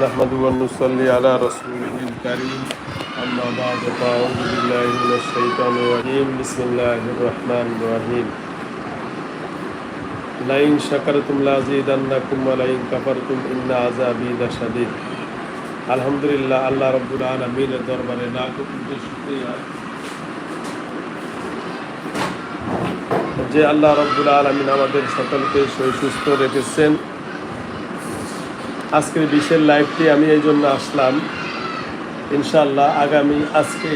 نحمد ونصلي على رسوله الكريم أما بعد فأعوذ بالله من الشيطان الرجيم بسم الله الرحمن الرحيم لئن شكرتم لأزيدنكم ولئن كفرتم إن عذابي لشديد আলহামদুলিল্লাহ আল্লাহ রব্বুল আলমিনের দরবারে লাখ কোটি শুকরিয়া যে আল্লাহ রব্বুল আলমিন আমাদের সকলকে সই সুস্থ রেখেছেন আজকের বিশের লাইভটি আমি এই জন্য আসলাম। ইনশাল্লাহ আগামী আজকে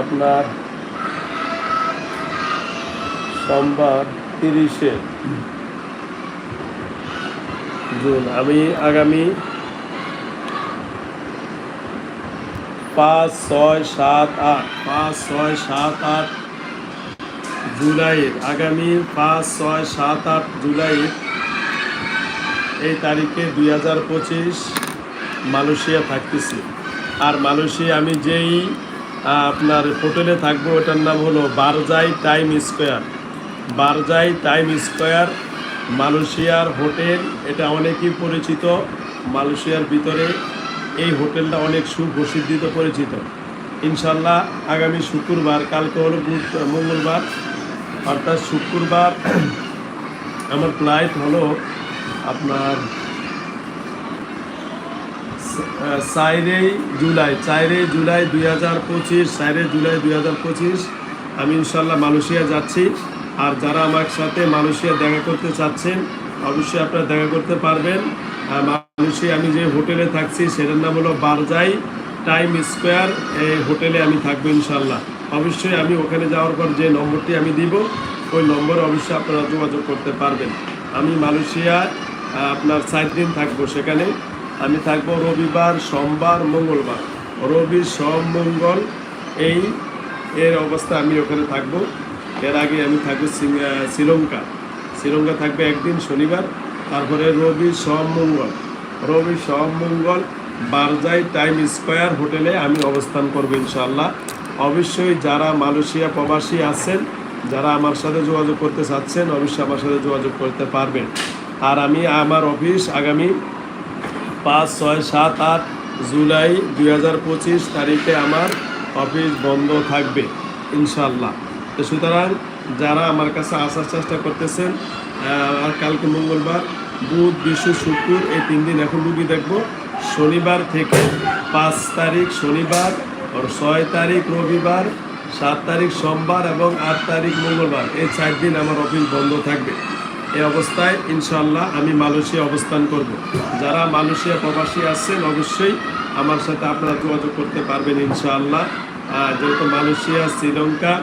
আপনার সোমবার তিরিশে জুন। আমি আগামী পাঁচ, ছয়, সাত, আট, পাঁচ, ছয়, সাত, আট জুলাইয়ের। আগামী পাঁচ, ছয়, সাত, আট জুলাইয়ের এই তারিখে দুই হাজার পঁচিশ মালয়েশিয়া থাকতেছি। আর মালয়েশিয়া আমি যেই আপনার হোটেলে থাকব, ওটার নাম হলো Berjaya time square. Berjaya time square মালয়েশিয়ার হোটেল, এটা অনেকই পরিচিত। মালয়েশিয়ার ভিতরে এই হোটেলটা অনেক সুপ্রসিদ্ধিত পরিচিত। ইনশাল্লাহ আগামী শুক্রবার, কালকে হলো মঙ্গলবার, অর্থাৎ শুক্রবার আমার ফ্লাইট হলো আপনার চারই জুলাই চারই জুলাই দুই হাজার পঁচিশ চারই জুলাই দুই হাজার পঁচিশ, আমি ইনশাল্লাহ মালয়েশিয়া যাচ্ছি। আর যারা আমার সাথে মালয়েশিয়া দেখা করতে চাচ্ছেন, অবশ্যই আপনারা দেখা করতে পারবেন। মালয়েশিয়া আমি যে হোটেলে থাকছি, সেটার নাম হলো বারজাই টাইম স্কোয়ার। এই হোটেলে আমি থাকব ইনশাল্লাহ অবশ্যই আমি ওখানে যাওয়ার পর যে নম্বরটি আমি দিব, ওই নম্বরে অবশ্যই আপনারা যোগাযোগ করতে পারবেন। আমি মালয়েশিয়া আপনার চার দিন থাকব সেখানে। আমি থাকব রবিবার, সোমবার, মঙ্গলবার। রবি, সোম, মঙ্গল, এই, এর অবস্থা আমি ওখানে থাকব। এর আগে আমি থাকব শ্রীলঙ্কা। শ্রীলঙ্কা থাকবে একদিন, শনিবার। তারপরে রবি, সোম, মঙ্গল। রবি, সোম, মঙ্গল, বারজাই টাইম স্কোয়ার হোটেলে আমি অবস্থান করব ইনশাল্লাহ অবশ্যই যারা মালয়েশিয়া প্রবাসী আছেন, যারা আমার সাথে যোগাযোগ করতে চাচ্ছেন, অবশ্যই আমার সাথে যোগাযোগ করতে পারবেন। আর আমি আমার অফিস আগামী পাঁচ, ছয়, সাত, আট জুলাই দুই হাজার পঁচিশ তারিখে আমার অফিস বন্ধ থাকবে ইনশাল্লাহ তো সুতরাং যারা আমার কাছে আসার চেষ্টা করতেছেন আর কালকে মঙ্গলবার, বুধ, বিশ্ব, শুক্র, এই তিন দিন এখন রুগী দেখব। শনিবার থেকে পাঁচ তারিখ শনিবার, আর ছয় তারিখ রবিবার, সাত তারিখ সোমবার এবং আট তারিখ মঙ্গলবার, এই চার দিন আমার অফিস বন্ধ থাকবে। এই অবস্থায় ইনশাল্লাহ আমি মালয়েশিয়া অবস্থান করব। যারা মালয়েশিয়া প্রবাসী আছেন, অবশ্যই আমার সাথে আপনারা যোগাযোগ করতে পারবেন ইনশাআল্লাহ। যেহেতু মালয়েশিয়া, শ্রীলঙ্কা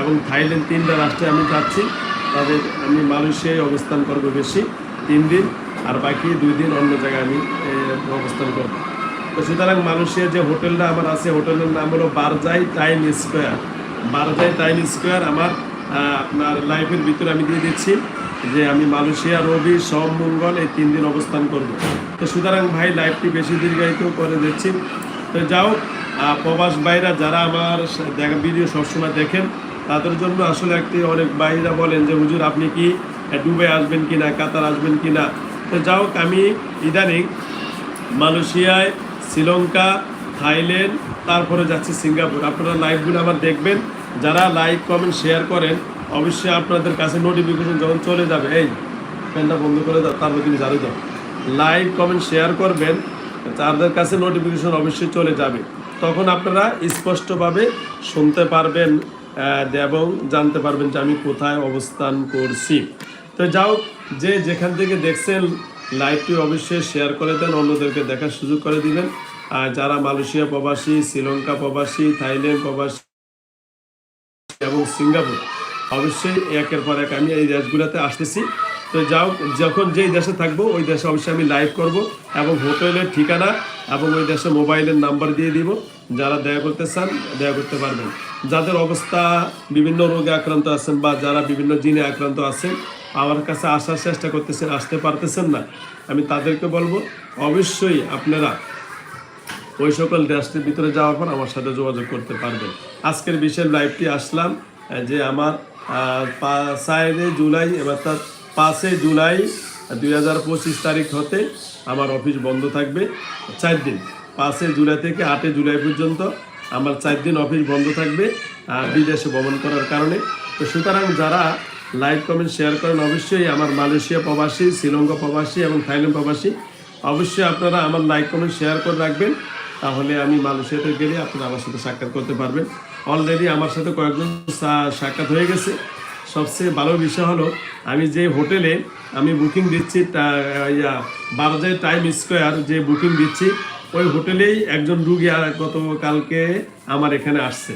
এবং থাইল্যান্ড তিনটা রাষ্ট্রে আমি যাচ্ছি, তাদের আমি মালয়েশিয়ায় অবস্থান করব বেশি, তিন দিন, আর বাকি দুই দিন অন্য জায়গায় আমি অবস্থান করব। তো সুতরাং মালয়েশিয়া যে হোটেলটা আমার আছে, হোটেলের নাম হলো Berjaya time square. Berjaya time square আমার আপনার লাইফের ভিতরে আমি দিয়ে দিচ্ছি যে আমি মালয়েশিয়া, রবি, সোম, মঙ্গল এই তিন দিন অবস্থান করব। তো সুতরাং ভাই, লাইফটি বেশি দীর্ঘায়িত করে দিচ্ছি। তো যাও প্রবাস বাইরা যারা আমার দেখা ভিডিও সবসময় দেখেন, তাদের জন্য আসলে একটি অনেক বাইরা বলেন যে, হুজুর, আপনি কি দুবাই আসবেন কি না কাতার আসবেন কি না তো যাও আমি ইদানিং মালয়েশিয়ায়, শ্রীলঙ্কা, থাইল্যান্ড, তারপরে যাচ্ছি সিঙ্গাপুর। আপনারা লাইভগুলো আমার দেখবেন। যারা লাইক, কমেন্ট শেয়ার করেন, অবশ্যই আপনাদের কাছে নোটিফিকেশন যখন চলে যাবে, এই ফ্যানটা বন্ধ করে দাও, তারপর কিন্তু জানিয়ে দাও। লাইক, কমেন্ট শেয়ার করবেন, তাদের কাছে নোটিফিকেশন অবশ্যই চলে যাবে। তখন আপনারা স্পষ্টভাবে শুনতে পারবেন এবং জানতে পারবেন যে আমি কোথায় অবস্থান করছি। তো যাও যে যেখান থেকে দেখছেন, লাইভটি অবশ্যই শেয়ার করে দেন, অন্যদেরকে দেখার সুযোগ করে দিবেন। আর যারা মালয়েশিয়া প্রবাসী, শ্রীলঙ্কা প্রবাসী, থাইল্যান্ড প্রবাসী এবং সিঙ্গাপুর। অবশ্যই একের পর এক আমি এই দেশগুলোতে আসতেছি। তো যাও, যখন যেই দেশে থাকব, ওই দেশে অবশ্যই আমি লাইভ করব এবং হোটেলের ঠিকানা এবং ওই দেশে মোবাইলের নাম্বার দিয়ে দিব। যারা দেখা করতে চান দেখা করতে পারবেন। যাদের অবস্থা বিভিন্ন রোগে আক্রান্ত আছেন বা যারা বিভিন্ন জিনে আক্রান্ত আছেন, আমার কাছে আসার চেষ্টা করতেছেন, আসতে পারতেছেন না, আমি তাদেরকে বলব, অবশ্যই আপনারা ওই সকল দেশটির ভিতরে যাওয়ার পর আমার সাথে যোগাযোগ করতে পারবেন। আজকের বিশেষ লাইভটি আসলাম যে আমার চারে জুলাই অর্থাৎ পাঁচই জুলাই, দুই হাজার পঁচিশ তারিখ হতে আমার অফিস বন্ধ থাকবে। চার দিন পাঁচে জুলাই থেকে আটে জুলাই পর্যন্ত আমার চার দিন অফিস বন্ধ থাকবে বিদেশে ভ্রমণ করার কারণে। তো সুতরাং যারা লাইক কমেন্ট শেয়ার করেন, অবশ্যই আমার মালয়েশিয়া প্রবাসী, শ্রীলঙ্কা প্রবাসী এবং থাইল্যান্ড প্রবাসী, অবশ্যই আপনারা আমার লাইক কমেন্ট শেয়ার করে রাখবেন। তাহলে আমি মালয়েশিয়াতে গেলে আপনারা আমার সাথে সাক্ষাৎ করতে পারবেন। অলরেডি আমার সাথে কয়েকজন সাক্ষাৎ হয়ে গেছে। সবচেয়ে ভালো বিষয় হলো, আমি যে হোটেলে আমি বুকিং দিচ্ছি বারোজায় টাইম স্কোয়ার যে বুকিং দিচ্ছি, ওই হোটেলেই একজন রুগী গতকালকে আমার এখানে আসছে।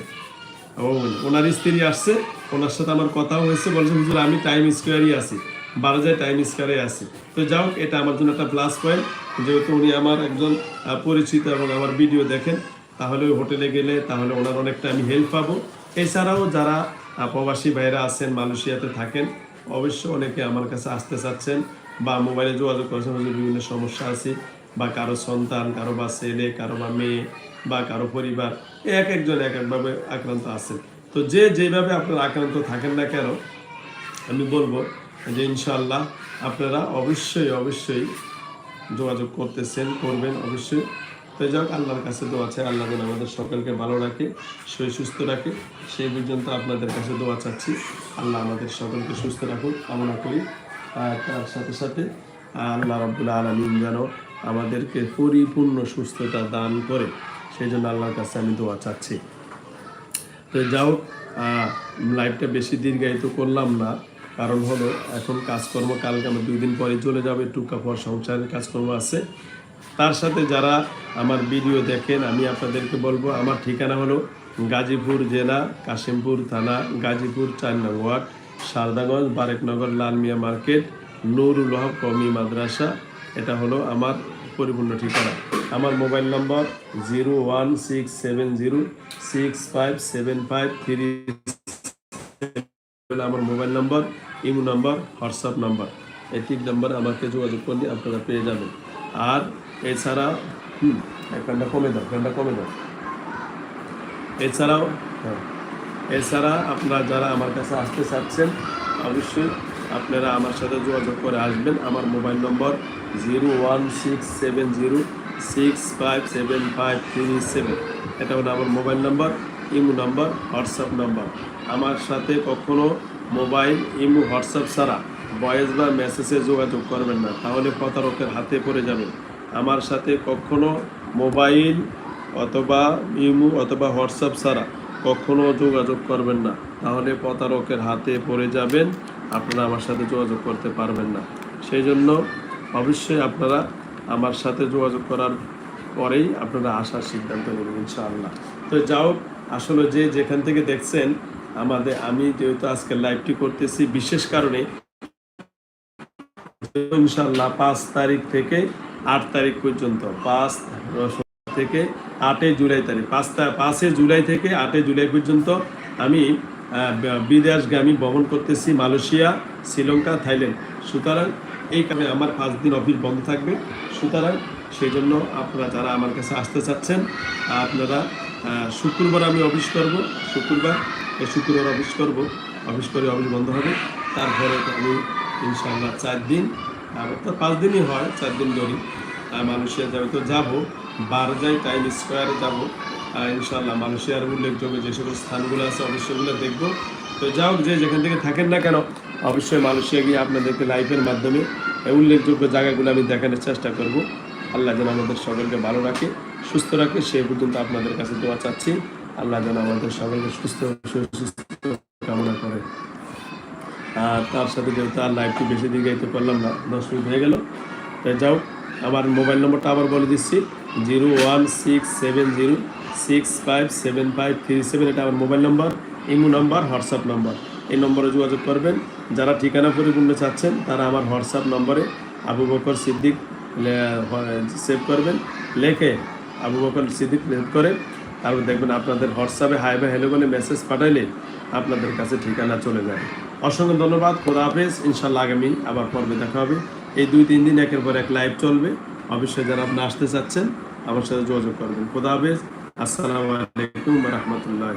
ও, ওনার স্ত্রী আসছে, ওনার সাথে আমার কথা হয়েছে, বলছে, হুজুর, আমি টাইম স্কোয়ারই আছি। বারোজায় টাইম স্কারে আছি। তো যাও এটা আমার জন্য একটা প্লাস পয়েন্ট যেহেতু উনি আমার একজন পরিচিত এবং আমার ভিডিও দেখেন, তাহলে ওই হোটেলে গেলে তাহলে ওনার অনেকটা আমি হেল্প পাবো। এছাড়াও যারা প্রবাসী ভাইরা আছেন, মালয়েশিয়াতে থাকেন অবশ্য অনেকে আমার কাছে আসতে চাচ্ছেন বা মোবাইলে যোগাযোগ করেছেন বিভিন্ন সমস্যা আছে বা কারও সন্তান, কারও বা ছেলে, কারও বা মেয়ে বা কারও পরিবার, এক একজন এক একভাবে আক্রান্ত আছেন। তো যে যেভাবে আপনারা আক্রান্ত থাকেন না কেন, আমি বলব যে ইনশাল্লাহ আপনারা অবশ্যই অবশ্যই যোগাযোগ করতেছেন করবেন, অবশ্যই। তো যাক, আল্লাহর কাছে দোয়া চাই, আল্লাহ যেন আমাদের সকলকে ভালো রাখে শরীর সুস্থ রাখে। সেই পর্যন্ত আপনাদের কাছে দোয়া চাচ্ছি। আল্লাহ আমাদের সকলকে সুস্থ রাখুন কামনা করি। তার সাথে সাথে আল্লাহ রব্বুল্লা আলমিন যেন আমাদেরকে পরিপূর্ণ সুস্থতা দান করে। সেই জন্য আল্লাহর কাছে আমি দোয়া চাচ্ছি। তো যাও লাইভটা বেশি দীর্ঘায়িত করলাম না। কারণ হলো, এখন কাজকর্ম কালকে আমার দুই দিন পরে চলে যাবে টুকা পর সংসারের কাজকর্ম আছে। তার সাথে যারা আমার ভিডিও দেখেন, আমি আপনাদেরকে বলব, আমার ঠিকানা হলো গাজীপুর জেলা, কাশিমপুর থানা, গাজীপুর চার নং ওয়ার্ড, সারদাগঞ্জ বারেকনগর লাল মিয়া মার্কেট, নুরুল হক কমি মাদ্রাসা। এটা হলো আমার পরিপূর্ণ ঠিকানা। আমার mobile number zero one six seven zero six five seven five three আমার mobile number, imo number, WhatsApp number. এই তিন নম্বর আমাকে যোগাযোগ করলে আপনারা পেয়ে যাবেন। আর এছাড়া, হুম ফ্যানটা কমে দাও, ফ্যানটা কমে দাও। এছাড়াও হ্যাঁ এছাড়া আপনারা যারা আমার কাছে আসতে চাচ্ছেন, অবশ্যই আপনারা আমার সাথে যোগাযোগ করে আসবেন। আমার mobile number zero one six seven zero six five seven five three seven. এটা হলো আমার mobile number, imo number, WhatsApp number. আমার সাথে কখনো মোবাইল, ইমো, হোয়াটসঅ্যাপ ছাড়া ভয়েস বা মেসেজে যোগাযোগ করবেন না। তাহলে প্রতারকের হাতে পড়ে যাবেন আমার সাথে কখনো মোবাইল অথবা ইমো অথবা হোয়াটসঅ্যাপ ছাড়া কখনো যোগাযোগ করবেন না। তাহলে প্রতারকের হাতে পড়ে যাবেন, আপনারা আমার সাথে যোগাযোগ করতে পারবেন না। সেই জন্য অবশ্যই আপনারা আমার সাথে যোগাযোগ করার পরেই আপনারা আসার সিদ্ধান্ত নেবেন, ইনশাআল্লাহ। তো যাও আসলে যে যেখান থেকে দেখছেন আমাদের, আমি যেহেতু আজকে লাইভটি করতেছি, বিশেষ কারণে ইনশাল্লাহ পাঁচ তারিখ থেকে আট তারিখ পর্যন্ত, পাঁচ থেকে আটই জুলাই তারিখ, পাঁচ পাঁচই জুলাই থেকে আটই জুলাই পর্যন্ত আমি বিদেশগামী ভ্রমণ করতেছি মালয়েশিয়া, শ্রীলঙ্কা, থাইল্যান্ড। সুতরাং এই কারণে আমার পাঁচ দিন অফিস বন্ধ থাকবে। সুতরাং সেই জন্য আপনারা যারা আমার কাছে আসতে চাচ্ছেন, আপনারা শুক্রবার আমি অফিস করব। শুক্রবার শুক্রবার অফিস করব। অফিস করে অফিস বন্ধ হবে। তারপরে আমি ইনশাল্লাহ চার দিন, আর তো পাঁচ দিনই হয়, চার দিন ধরি মালয়েশিয়া যাবে তো যাব, বারোজাই টাইম স্কোয়ারে যাব। আর ইনশাআল্লাহ মালয়েশিয়ার উল্লেখযোগ্য যে সকল স্থানগুলো আছে অবশ্যই ওগুলো দেখব। তো যাও যে যেখান থেকে থাকেন না কেন, অবশ্যই মালয়েশিয়া গিয়ে আপনাদেরকে লাইভের মাধ্যমে এই উল্লেখযোগ্য জায়গাগুলো আমি দেখানোর চেষ্টা করব। আল্লাহ যেন আমাদের সকলকে ভালো রাখে, সুস্থ রাখে। সে পর্যন্ত আপনাদের কাছে দোয়া চাচ্ছি। আল্লাহ যেন আমাদের সকলকে সুস্থ সুস্থ কামনা করে। আর তার সাথে যেহেতু আর লাইভটি বেশি দীর্ঘায়িত পারলাম না, দশ মিনিট হয়ে গেল। তাই যাও, আমার মোবাইল নম্বরটা আবার বলে দিচ্ছি, zero one six seven zero six five seven five three seven, এটা আমার mobile number imo number WhatsApp number এই নম্বরে যোগাযোগ করবেন। যারা ঠিকানা পরিপূর্ণ চাচ্ছেন, তারা আমার হোয়াটসঅ্যাপ নম্বরে আবু বকর সিদ্দিক সেভ করবেন। লেখে আবু বকর সিদ্দিক করে। তারপর দেখবেন আপনাদের হোয়াটসঅ্যাপে হাই বা হ্যালো মেসেজ পাঠাইলে আপনাদের কাছে ঠিকানা চলে যায়। অসংখ্য ধন্যবাদ, খোদা হাফেজ ইনশাল্লাহ আগামী আবার পর্বে দেখা হবে। এই দুই তিন দিন একের পর এক লাইভ চলবে। অবশ্যই যারা আপনি আসতে চাচ্ছেন, আমার সাথে যোগাযোগ করবেন। খোদা হাফেজ, আসসালামু আলাইকুম রহমতুল্লাহ